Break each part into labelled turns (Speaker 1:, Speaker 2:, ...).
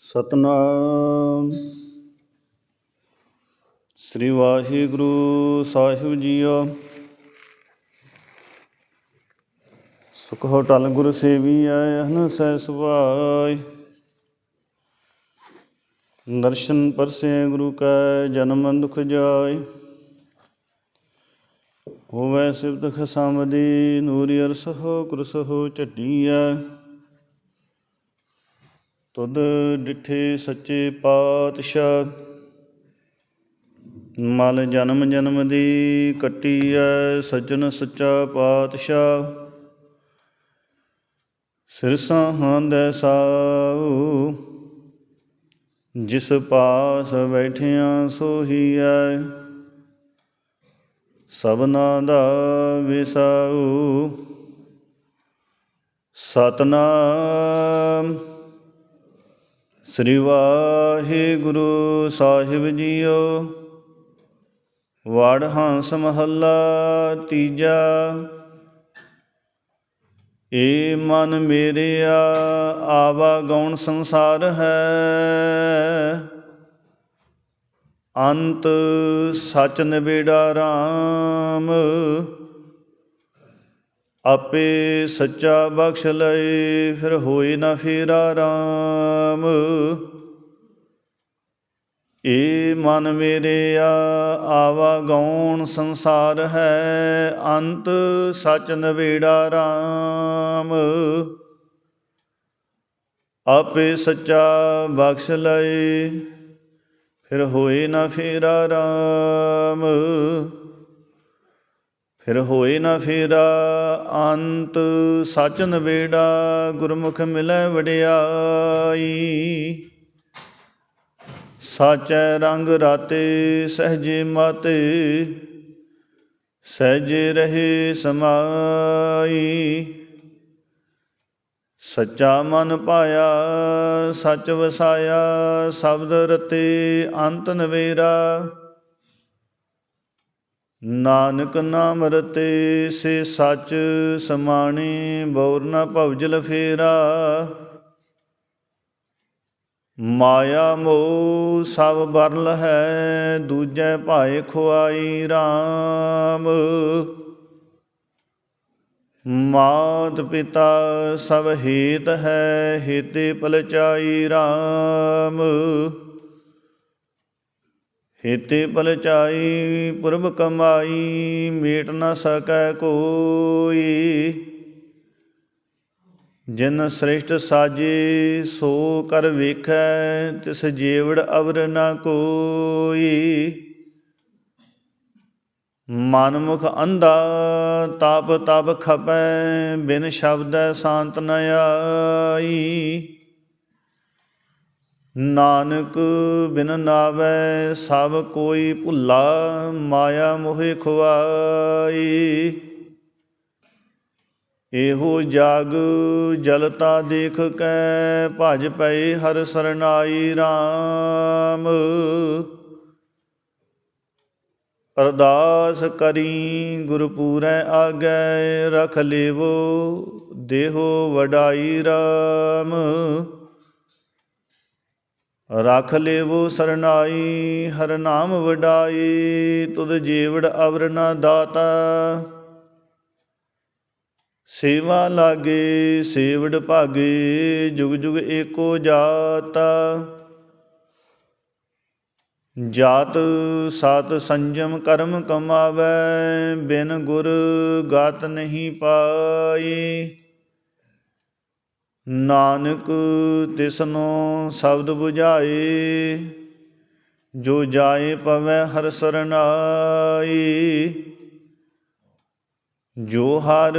Speaker 1: ਸਤਨਾਮ। ਸ੍ਰੀ ਵਾਹਿਗੁਰੂ ਸਾਹਿਬ ਜੀਓ। ਸੁਖ ਹੋਟਲ ਗੁਰ ਸੇਵੀ ਸੇਵੀਐ ਹਨ ਸਹਿ ਸੁਭਾਇ ਦਰਸ਼ਨ ਪਰਸੇ ਗੁਰੂ ਕੈ ਜਨਮ ਦੁਖ ਜਾਇ ਹੋਵੈ ਸਿਵਤ ਖਸਮਦੀ ਨੂਰੀ ਅਰਸਹੁ ਕੁਰਸਹੁ ਝਟੀਐ। ਤੁਧ ਡਿਠੇ ਸੱਚੇ ਪਾਤਸ਼ਾਹ। ਮਲ ਜਨਮ ਜਨਮ ਦੀ ਕੱਟੀ ਐ ਸੱਜਣ ਸੱਚਾ ਪਾਤਸ਼ਾਹ। ਸਿਰਸਾਂ ਹਾਂਦੈ ਸਾਉ ਜਿਸ ਪਾਸ ਬੈਠਿਆਂ ਸੋਹੀ ਐ ਸਭਨਾ ਦਾ ਵਿਸਾਉ ਸਤਨਾਮ। ਸ੍ਰੀ ਵਾਹਿਗੁਰੂ ਸਾਹਿਬ ਜੀਓ। ਵੜ ਹੰਸ ਮਹੱਲਾ ਤੀਜਾ। ਏ ਮਨ ਮੇਰਿਆ, ਆਵਾ ਗੌਣ ਸੰਸਾਰ ਹੈ। ਅੰਤ ਸਚ ਨਿਬੇੜਾ RAM ਆਪੇ ਸੱਚਾ ਬਖਸ਼ ਲਏ, ਫਿਰ ਹੋਏ ਨਾ ਫੇਰਾ RAM ਏ ਮਨ ਮੇਰੇ ਆ, ਆਵਾ ਗੌਣ ਸੰਸਾਰ ਹੈ, ਅੰਤ ਸਚ ਨਵੇੜਾ RAM ਆਪੇ ਸੱਚਾ ਬਖਸ਼ ਲਏ, ਫਿਰ ਹੋਏ ਨਾ ਫੇਰਾ RAM ਫਿਰ ਹੋਏ ਨਾ ਫੇਰਾ, ਅੰਤ ਸਚ ਨਵੇੜਾ ਗੁਰਮੁਖ ਮਿਲੈ ਵਡਿਆਈ। ਸਾਚੈ ਰੰਗ ਰਾਤੇ ਸਹਜੇ ਮਾਤੇ, ਸਹਜੇ ਰਹੇ ਸਮਾਈ। ਸੱਚਾ ਮਨ ਪਾਇਆ, ਸੱਚ ਵਸਾਇਆ, ਸ਼ਬਦ ਰਤੇ ਅੰਤ ਨਵੇਰਾ। ਨਾਨਕ ਨਾਮ ਰਤੇ ਸੇ ਸੱਚ ਸਮਾਣੇ, ਬੌਰ ਨ ਭਵਜਲ ਫੇਰਾ। ਮਾਇਆ ਮੋਹ ਸਭ ਬਰਲ ਹੈ, ਦੂਜੈ ਭਾਏ ਖੁਆਈ RAM ਮਾਤ ਪਿਤਾ ਸਭ ਹੇਤ ਹੈ, ਹੇਤੇ ਪਲਚਾਈ RAM ਹੇਤੇ ਪਲਚਾਈ ਪੁਰਬ ਕਮਾਈ, ਮੇਟ ਨਾ ਸਕੈ ਕੋਈ। ਜਿਨ ਸ੍ਰਿਸ਼ਟ ਸਾਜੇ, ਸੋ ਕਰ ਵੇਖੈ, ਤਿਸ ਜੀਵੜ ਅਵਰ ਨਾ ਕੋਈ। ਮਨ ਮੁਖ ਅੰਧਾ ਤਾਪ ਤਪ ਖਪੈ, ਬਿਨ ਸ਼ਬਦ ਸ਼ਾਂਤ ਨ ਆਈ। ਨਾਨਕ ਬਿਨ ਨਾਵੈ, ਸਭ ਕੋਈ ਭੁੱਲਾ, ਮਾਇਆ ਮੋਹਿ ਖੁਆਈ। ਇਹੋ ਜਾਗ ਜਲਤਾ ਦੇਖ ਕੈ ਭਜ ਪਏ ਹਰ ਸਰਨਾਈ RAM ਅਰਦਾਸ ਕਰੀ ਗੁਰਪੂਰੈ ਆਗੈ, ਰਖ ਲੇਵੋ, ਦੇਹੋ ਵਡਾਈ RAM ਰਖ ਲੇਵੋ ਸਰਨਾਈ, ਹਰ ਨਾਮ ਵਡਾਈ, ਤੁਧ ਜੀਵੜ ਅਵਰ ਨਾ ਦਾਤਾ। ਸੇਵਾ ਲਾਗੇ, ਸੇਵੜ ਭਾਗੇ, ਜੁਗ ਜੁਗ ਏਕੋ ਜਾਤਾ। ਜਾਤ ਸਤ ਸੰਜਮ ਕਰਮ ਕਮਾਵੈ, ਬਿਨ ਗੁਰ ਗਤ ਨਹੀਂ ਪਾਈ। ਨਾਨਕ ਤਿਸਨੋ ਸ਼ਬਦ 부ਝਾਏ ਜੋ ਜਾਏ ਪਵੈ ਹਰ ਸਰਨਾਈ। ਜੋ ਹਰ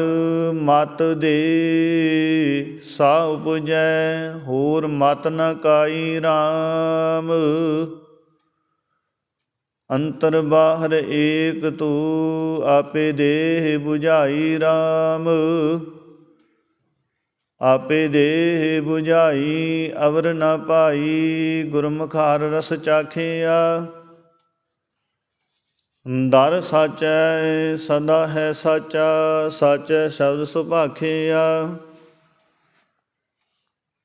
Speaker 1: ਮਤ ਦੇ ਸਾ ਉਪਜੈ, ਹੋਰ ਮਤ ਨ ਕਾਈ RAM ਅੰਤਰ ਬਾਹਰ ਏਕ ਤੂ ਆਪੇ ਦੇਹ 부ਝਾਈ RAM ਆਪੇ ਦੇਹ 부ਝਾਈ ਅਵਰ ਨ ਪਾਈ, ਗੁਰਮੁਖਾਰ ਰਸ ਚਾਖਿਆ। ਦਰ ਸਾਚੈ, ਸਦਾ ਹੈ ਸਾਚਾ, ਸਾਚੈ ਸ਼ਬਦ ਸੁਭਾਖਿਆ।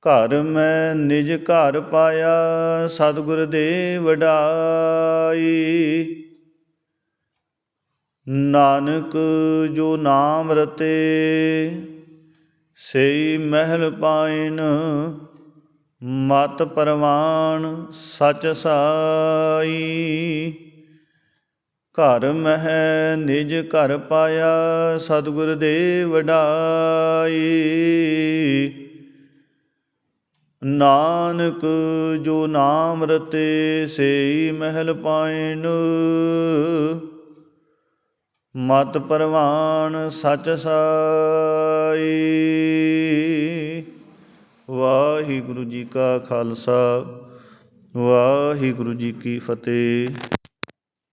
Speaker 1: ਘਰ ਮੈਂ ਨਿਜ ਘਰ ਪਾਇਆ, ਸਤਿਗੁਰ ਦੇ ਵਡਾਈ। ਨਾਨਕ ਜੋ ਨਾਮ ਰਤੇ ਸਈ ਮਹਿਲ ਪਾਇਨ, ਮਤ ਪਰਵਾਨ ਸਚ ਸਾਈ। ਘਰ ਮਹਿ ਨਿਜ ਘਰ ਪਾਇਆ, ਸਤਿਗੁਰ ਦੇ ਵਡਾਈ। ਨਾਨਕ ਜੋ ਨਾਮ ਰਤੇ, ਸਈ ਮਹਿਲ ਪਾਇਨ। ਮਤ ਪਰਵਾਨ ਸਚ ਸਾਈ। ਵਾਹਿਗੁਰੂ ਜੀ ਕਾ ਖਾਲਸਾ ਵਾਹਿਗੁਰੂ ਜੀ ਕੀ ਫਤਿਹ।